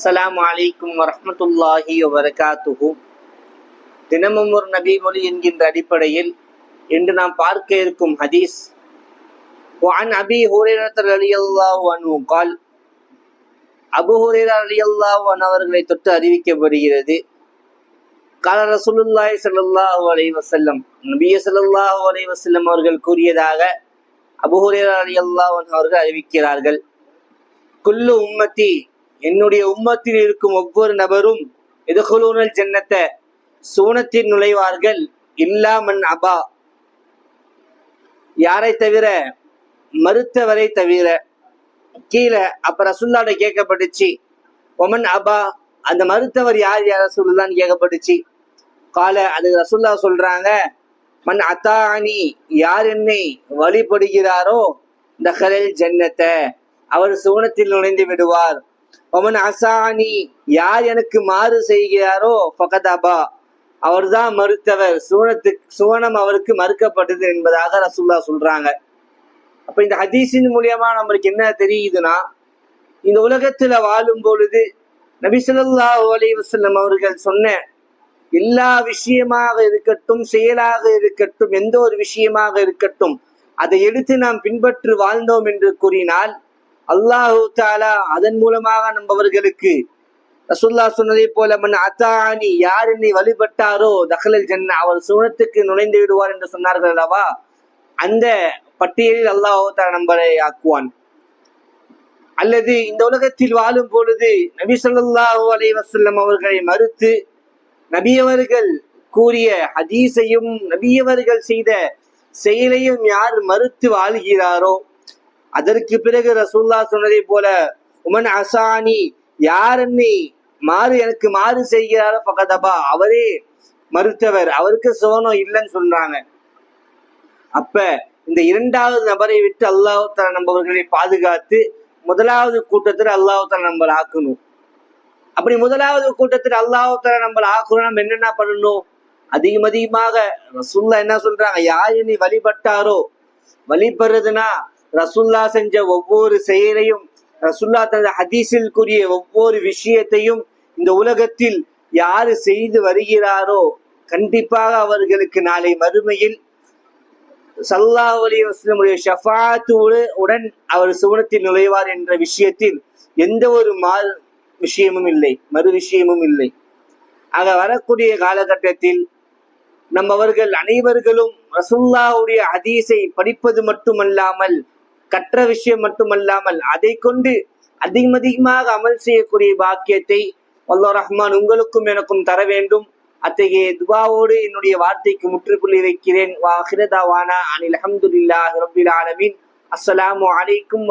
அஸ்ஸலாமு அலைக்கும் வரஹ்மத்துல்லாஹி வபரகாத்துஹு தினமும் ஒரு நபி மொழி என்கின்ற அடிப்படையில் இன்று நாம் பார்க்க இருக்கும் ஹதீஸ் وعن أبي هريرة رضي الله عنه قال அபு ஹுரேரா ரலியல்லாஹு அன்ஹு அவர்களை தொட்டு அறிவிக்கப்படுகிறது கால ரசூலுல்லாஹி ஸல்லல்லாஹு அலைஹி வஸல்லம் நபிய ஸல்லல்லாஹு அலைஹி வஸல்லம் அவர்கள் கூறியதாக அபு ஹுரேரா ரலியல்லாஹு அன்ஹு அவர்கள் அறிவிக்கிறார்கள் குல்லு உம்மத்தி என்னுடைய உம்மத்தில் இருக்கும் ஒவ்வொரு நபரும் எதுகுலூனல் ஜன்னத்தை சூனத்தில் நுழைவார்கள். இல்லாமன் அபா. யாரை தவிர மறுத்தவரை தவிர கீழே அப்ப ரசுல்லாட கேட்கப்பட்டுச்சு. ஒமன் அபா அந்த மறுத்தவர் யார் யார் ரசூல்லான்னு கேட்கப்பட்டுச்சு. கால அது ரசுல்லா சொல்றாங்க மண் அத்தானி யார் என்னை வழிபடுகிறாரோ தஹலல் ஜன்னத்தை அவர் சுவனத்தில் நுழைந்து விடுவார். ஒமன் அசானி யார் எனக்கு மாறு செய்கிறாரோ ஃபகதபா அவர்தான் மறுத்தவர். சுவனத்துக்கு சுவனம் அவருக்கு மறுக்கப்பட்டது என்பதாக ரசூல்லா சொல்றாங்க. அப்ப இந்த ஹதீஸின் மூலியமா நம்மளுக்கு என்ன தெரியுதுன்னா இந்த உலகத்துல வாழும் பொழுது நபிசல்லா அலி வசல்லம் அவர்கள் சொன்ன எல்லா விஷயமாக இருக்கட்டும் செயலாக இருக்கட்டும் எந்த ஒரு விஷயமாக இருக்கட்டும் அதை எடுத்து நாம் பின்பற்று வாழ்ந்தோம் என்று கூறினால் அல்லாஹு தாலா அதன் மூலமாக நம்பவர்களுக்கு ரசுல்லா சொன்னதை போல மண் அத்தானி யார் என்னை வழிபட்டாரோ தஹலல் ஜன்னா அவர் சுனத்துக்கு நுழைந்து விடுவார் என்று சொன்னார்கள் அல்லவா? அந்த பட்டியலில் அல்லாஹு தாலா நம்பரை ஆக்குவான். அல்லது இந்த உலகத்தில் வாழும் பொழுது நபி சொல்லாஹு அலை வசல்லம் அவர்களை மறுத்து நபியவர்கள் கூறிய ஹதீஸையும் நபியவர்கள் செய்த செயலையும் யார் மறுத்து வாழ்கிறாரோ அதற்கு பிறகு ரசூல்லா சொன்னதை போல உமன் அசானி யார் என்னை மாறு எனக்கு மாறு செய்கிறாரோ பக்கதபா அவரே மறுத்தவர். அவருக்கு சோனம் இல்லைன்னு சொல்றாங்க. அப்ப இந்த இரண்டாவது நபரை விட்டு அல்லாஹால நம்பவர்களை பாதுகாத்து முதலாவது கூட்டத்தில் அல்லாஹால நம்பர் ஆக்கணும். அப்படி முதலாவது கூட்டத்தில் அல்லாஹால நம்பர் ஆக்கணும் நம்ம என்னென்ன பண்ணணும்? அதிகம் அதிகமாக ரசுல்லா என்ன சொல்றாங்க? யார் என்னை வழிபட்டாரோ வழிபடுறதுன்னா ரசுல்லா செஞ்ச ஒவ்வொரு செயலையும் ரசுல்லா தந்த ஹதீஸில் கூறிய ஒவ்வொரு விஷயத்தையும் இந்த உலகத்தில் யாரு செய்து வருகிறாரோ கண்டிப்பாக அவர்களுக்கு நாளை மறுமையில் சல்லா அலி வஸ்லமுடைய ஷஃபாத்து உடன் அவர் சுவனத்தில் நுழைவார் என்ற விஷயத்தில் எந்த ஒரு மாறு விஷயமும் இல்லை மறு விஷயமும் இல்லை. ஆக வரக்கூடிய காலகட்டத்தில் நம்ம அவர்கள் அனைவர்களும் ரசுல்லாவுடைய ஹதீஸை படிப்பது மட்டுமல்லாமல் கற்ற விஷயம் மட்டுமல்லாமல் அதை கொண்டு அதிகம் அதிகமாக அமல் செய்யக்கூடிய பாக்கியத்தை அல்லா ரஹ்மான் உங்களுக்கும் எனக்கும் தர வேண்டும். அத்தகைய துபாவோடு என்னுடைய வார்த்தைக்கு முற்றுப்புள்ளி வைக்கிறேன். வாஹிரதாவானா அனில் அஹமதுல்லாஹி ரபில் ஆலமீன். அஸ்ஸலாமு அலைக்கும்